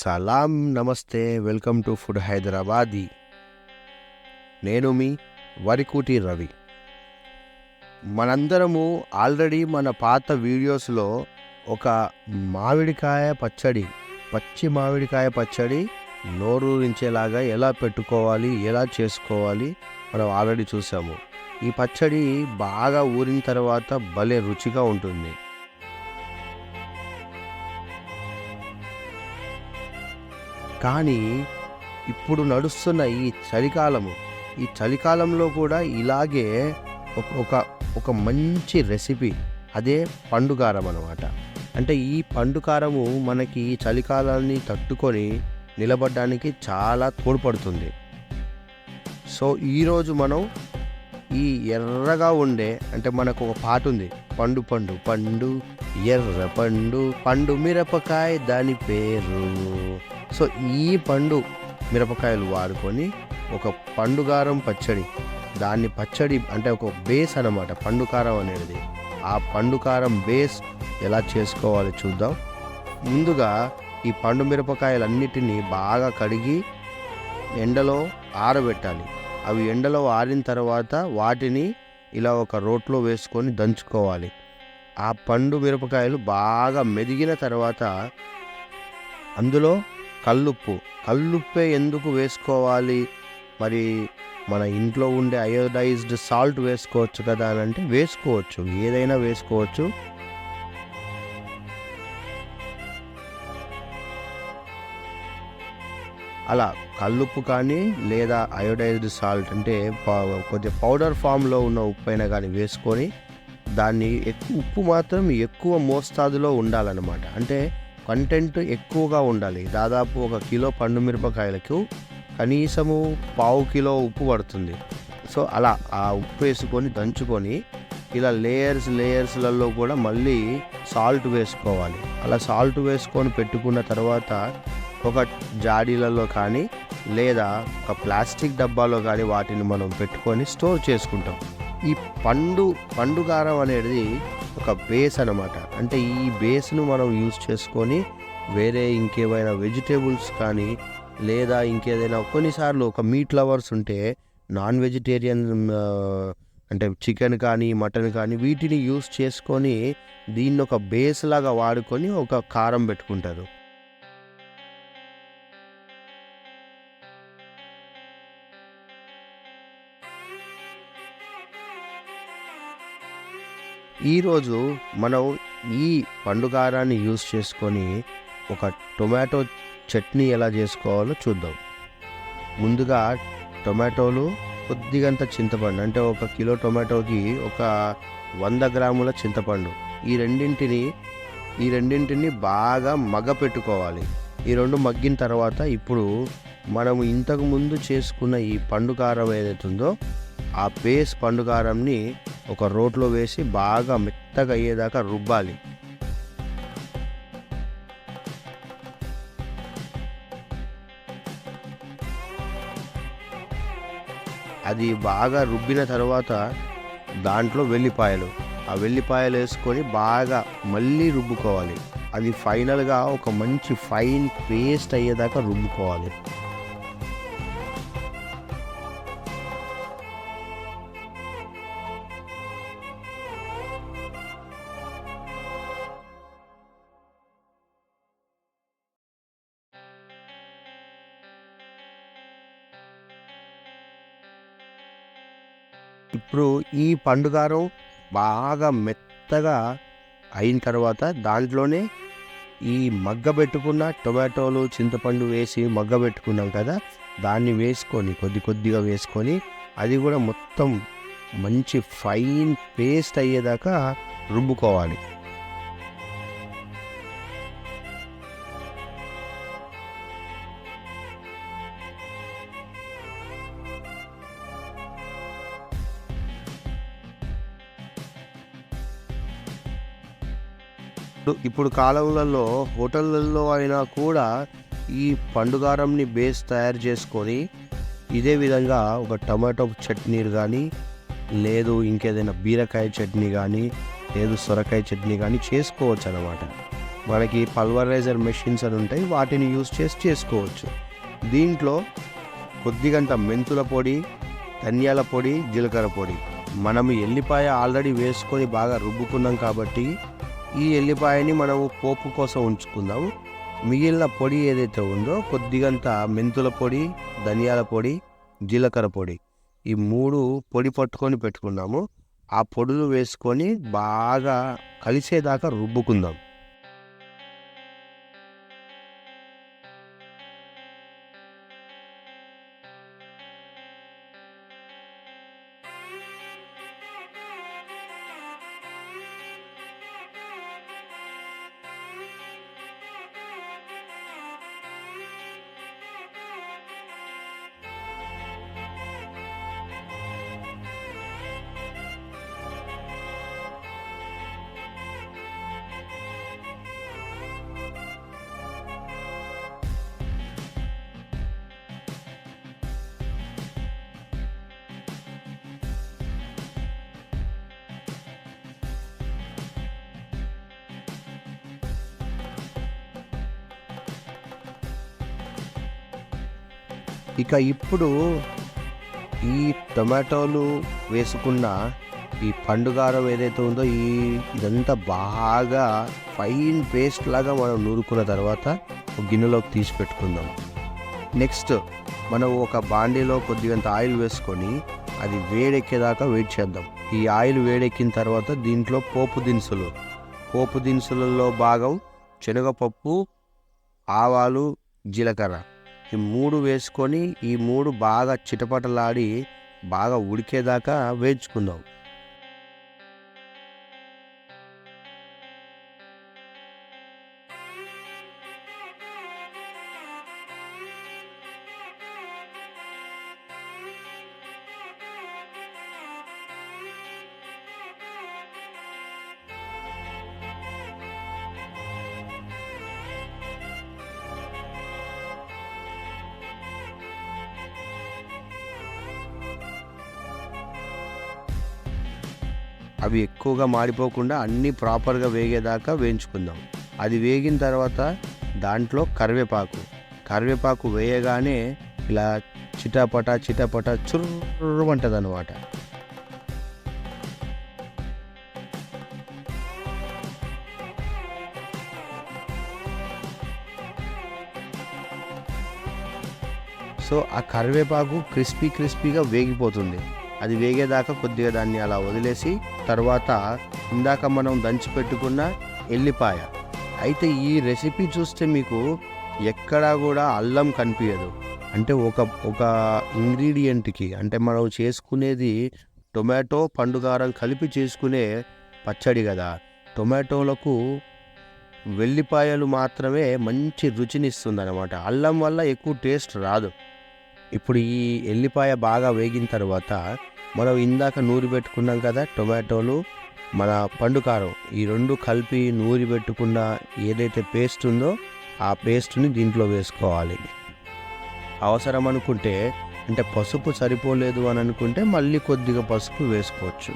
సలాం నమస్తే welcome to food Hyderabadi. నేను మీ వరికూటి రవి. మనందరము ఆల్రెడీ మన పాత వీడియోస్లో ఒక మామిడికాయ పచ్చడి పచ్చి మామిడికాయ పచ్చడి నోరూరించేలాగా ఎలా పెట్టుకోవాలి ఎలా చేసుకోవాలి మనం ఆల్రెడీ చూసాము. ఈ పచ్చడి బాగా ఊరిన తర్వాత భలే రుచిగా ఉంటుంది. కానీ ఇప్పుడు నడుస్తున్న ఈ చలికాలము ఈ చలికాలంలో కూడా ఇలాగే ఒక ఒక మంచి రెసిపీ అదే పండుగారం అనమాట అంటే ఈ పండుకారము మనకి ఈ చలికాలాన్ని తట్టుకొని నిలబడడానికి చాలా తోడ్పడుతుంది. సో ఈరోజు మనం ఈ ఎర్రగా ఉండే అంటే మనకు ఒక పాట ఉంది. పండు పండు పండు ఎర్ర పండు పండు మిరపకాయ దాని పేరు. సో ఈ పండు మిరపకాయలు వాడుకొని ఒక పండుగారం పచ్చడి దాన్ని పచ్చడి అంటే ఒక బేస్ అనమాట పండుకారం అనేది. ఆ పండుకారం బేస్ ఎలా చేసుకోవాలో చూద్దాం. ముందుగా ఈ పండు మిరపకాయలన్నిటినీ బాగా కడిగి ఎండలో ఆరబెట్టాలి. అవి ఎండలో ఆరిన తర్వాత వాటిని ఇలా ఒక రోట్లో వేసుకొని దంచుకోవాలి. ఆ పండు మిరపకాయలు బాగా మెదిగిన తర్వాత అందులో కల్లుప్పు కల్లుప్పే ఎందుకు వేసుకోవాలి? మరి మన ఇంట్లో ఉండే అయోడైజ్డ్ సాల్ట్ వేసుకోవచ్చు కదా అని అంటే వేసుకోవచ్చు. ఏదైనా వేసుకోవచ్చు. అలా కల్లుప్పు కానీ లేదా అయోడైజ్డ్ సాల్ట్ అంటే ప- కొద్దిగా పౌడర్ ఫామ్లో ఉన్న ఉప్పు అయినా కానీ వేసుకొని దాన్ని ఎక్కువ ఉప్పు మాత్రం ఎక్కువ మోస్తాదులో ఉండాలన్నమాట. అంటే కంటెంట్ ఎక్కువగా ఉండాలి. దాదాపు ఒక కిలో పండు మిరపకాయలకు కనీసము పావు కిలో ఉప్పు పడుతుంది. సో అలా ఆ ఉప్పు వేసుకొని దంచుకొని ఇలా లేయర్స్ లేయర్స్లలో కూడా మళ్ళీ సాల్ట్ వేసుకోవాలి. అలా సాల్ట్ వేసుకొని పెట్టుకున్న తర్వాత ఒక జాడీలలో కానీ లేదా ఒక ప్లాస్టిక్ డబ్బాలో కానీ వాటిని మనం పెట్టుకొని స్టోర్ చేసుకుంటాం. ఈ పండు పండుగారం అనేది ఒక బేస్ అన్నమాట. అంటే ఈ బేస్ను మనం యూజ్ చేసుకొని వేరే ఇంకేమైనా వెజిటేబుల్స్ కానీ లేదా ఇంకేదైనా కొన్నిసార్లు ఒక మీట్ లవర్స్ ఉంటే నాన్ వెజిటేరియన్ అంటే చికెన్ కానీ మటన్ కానీ వీటిని యూస్ చేసుకొని దీన్ని ఒక బేస్ లాగా వాడుకొని ఒక కారం పెట్టుకుంటారు. ఈరోజు మనం ఈ పండుగారాన్ని యూస్ చేసుకొని ఒక టొమాటో చట్నీ ఎలా చేసుకోవాలో చూద్దాం. ముందుగా టొమాటోలు కొద్దిగంత చింతపండు అంటే ఒక కిలో టొమాటోకి ఒక వంద గ్రాముల చింతపండు. ఈ రెండింటిని ఈ రెండింటిని బాగా మగ్గ పెట్టుకోవాలి. ఈ రెండు మగ్గిన తర్వాత ఇప్పుడు మనము ఇంతకుముందు చేసుకున్న ఈ పండు కారం ఏదైతుందో ఆ బేస్ పండుకారంని ఒక రోట్లో వేసి బాగా మెత్తగా అయ్యేదాకా రుబ్బాలి. అది బాగా రుబ్బిన తర్వాత దాంట్లో వెల్లిపాయలు. ఆ వెల్లిపాయలు వేసుకొని బాగా మళ్ళీ రుబ్బుకోవాలి. అది ఫైనల్గా ఒక మంచి ఫైన్ పేస్ట్ అయ్యేదాకా రుబ్బుకోవాలి. ఇప్పుడు ఈ పండుగారం బాగా మెత్తగా అయిన తర్వాత దాంట్లోనే ఈ మగ్గ పెట్టుకున్న టొమాటోలు చింతపండు వేసి మగ్గ పెట్టుకున్నాం కదా దాన్ని వేసుకొని కొద్ది కొద్దిగా వేసుకొని అది కూడా మొత్తం మంచి ఫైన్ పేస్ట్ అయ్యేదాకా రుబ్బుకోవాలి. ఇప్పుడు ఇప్పుడు కాలంలో హోటళ్ళల్లో అయినా కూడా ఈ పండుగారంని బేస్ తయారు చేసుకొని ఇదే విధంగా ఒక టమాటో చట్నీ కానీ లేదు ఇంకేదైనా బీరకాయ చట్నీ కానీ లేదు సొరకాయ చట్నీ కానీ చేసుకోవచ్చు అనమాట మనకి పల్వరైజర్ మెషిన్స్ అని ఉంటాయి వాటిని యూస్ చేసి చేసుకోవచ్చు. దీంట్లో కొద్దిగంట మెంతుల పొడి ధనియాల పొడి జీలకర్ర పొడి. మనం ఎల్లిపాయ ఆల్రెడీ వేసుకొని బాగా రుబ్బుకున్నాం కాబట్టి ఈ ఎల్లిపాయని మనము పోపు కోసం ఉంచుకుందాం మిగిలిన పొడి ఏదైతే ఉందో కొద్దిగంత మెంతుల పొడి ధనియాల పొడి జీలకర్ర పొడి ఈ మూడు పొడి పట్టుకొని పెట్టుకున్నాము. ఆ పొడులు వేసుకొని బాగా కలిసేదాకా రుబ్బుకుందాం. ఇక ఇప్పుడు ఈ టొమాటోలు వేసుకున్న ఈ పండుగారం ఏదైతే ఉందో ఈ ఇదంతా బాగా ఫైన్ పేస్ట్ లాగా మనం నూరుకున్న తర్వాత ఒక గిన్నెలోకి తీసి పెట్టుకుందాం. నెక్స్ట్ మనం ఒక బాండీలో కొద్దిగంత ఆయిల్ వేసుకొని అది వేడెక్కేదాకా వెయిట్ చేద్దాం. ఈ ఆయిల్ వేడెక్కిన తర్వాత దీంట్లో పోపు దినుసులు. పోపు దినుసులలో భాగం శనగపప్పు ఆవాలు జీలకర్ర. ఈ మూడు వేసుకొని ఈ మూడు బాగా చిటపటలాడి బాగా ఉడికేదాకా వేయించుకుందాం. ఎక్కువగా మాడిపోకుండా అన్నీ ప్రాపర్గా వేగేదాకా వేయించుకుందాం. అది వేగిన తర్వాత దాంట్లో కరివేపాకు. కరివేపాకు వేయగానే ఇలా చిటాపట చిటాపట చుర్రమంటుంది అనమాట సో ఆ కరివేపాకు క్రిస్పీ క్రిస్పీగా వేగిపోతుంది. అది వేగేదాకా కొద్దిగా దాన్ని అలా వదిలేసి తర్వాత ఇందాక మనం దంచి పెట్టుకున్న ఎల్లిపాయ. అయితే ఈ రెసిపీ చూస్తే మీకు ఎక్కడా కూడా అల్లం కనిపించదు అంటే ఒక ఒక ఇంగ్రీడియంట్కి అంటే మనం చేసుకునేది టొమాటో పండుగారం కలిపి చేసుకునే పచ్చడి కదా. టొమాటోలకు వెల్లిపాయలు మాత్రమే మంచి రుచినిస్తుంది అనమాట అల్లం వల్ల ఎక్కువ టేస్ట్ రాదు. ఇప్పుడు ఈ ఎల్లిపాయ బాగా వేగిన తర్వాత మనం ఇందాక నూరి పెట్టుకున్నాం కదా టొమాటోలు మన పండుకారం ఈ రెండు కలిపి నూరి పెట్టుకున్న ఏదైతే పేస్ట్ ఉందో ఆ పేస్ట్ని దీంట్లో వేసుకోవాలి. అవసరం అనుకుంటే అంటే పసుపు సరిపోలేదు అని అనుకుంటే మళ్ళీ కొద్దిగా పసుపు వేసుకోవచ్చు.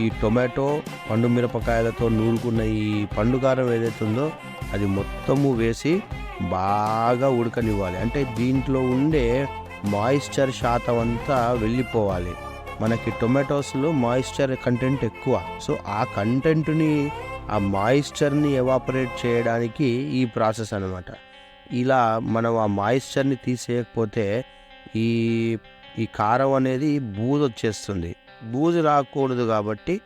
ఈ టొమాటో పండు మిరపకాయలతో నూరుకున్న ఈ పండుగారం ఏదైతే ఉందో అది మొత్తము వేసి బాగా ఉడకనివ్వాలి. అంటే దీంట్లో ఉండే మాయిశ్చర్ శాతం అంతా వెళ్ళిపోవాలి. మనకి టొమాటోస్లో మాయిశ్చర్ కంటెంట్ ఎక్కువ. సో ఆ కంటెంట్ని ఆ మాయిశ్చర్ని ఎవాపరేట్ చేయడానికి ఈ ప్రాసెస్ అనమాట ఇలా మనం ఆ మాయిశ్చర్ని తీసేయకపోతే ఈ ఈ కారం అనేది బూజు వచ్చేస్తుంది బూజు రాకూడదు కాబట్టి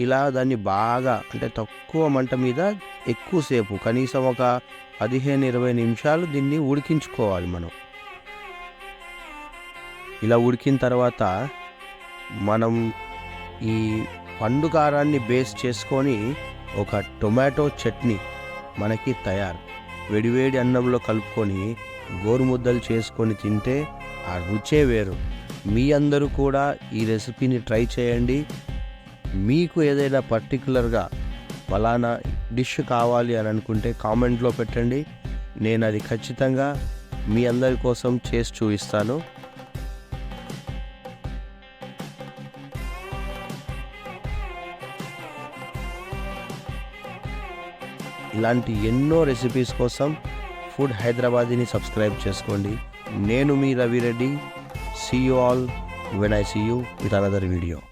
ఇలా దాన్ని బాగా అంటే తక్కువ మంట మీద ఎక్కువసేపు కనీసం ఒక పదిహేను ఇరవై నిమిషాలు దీన్ని ఉడికించుకోవాలి మనం. ఇలా ఉడికిన తర్వాత మనం ఈ పండు కారాన్ని బేస్ చేసుకొని ఒక టొమాటో చట్నీ మనకి తయారు. వేడివేడి అన్నంలో కలుపుకొని గోరుముద్దలు చేసుకొని తింటే ఆ రుచే వేరు. మీ అందరూ కూడా ఈ రెసిపీని ట్రై చేయండి. మీకు ఏదైనా పర్టికులర్గా ఫలానా డిష్ కావాలి అని అనుకుంటే కామెంట్లో పెట్టండి. నేను అది ఖచ్చితంగా మీ అందరి కోసం చేసి చూపిస్తాను. ఇలాంటి ఎన్నో రెసిపీస్ కోసం ఫుడ్ హైదరాబాదీని సబ్స్క్రైబ్ చేసుకోండి. నేను మీ Ravi Reddy. See you all when I see you with another video.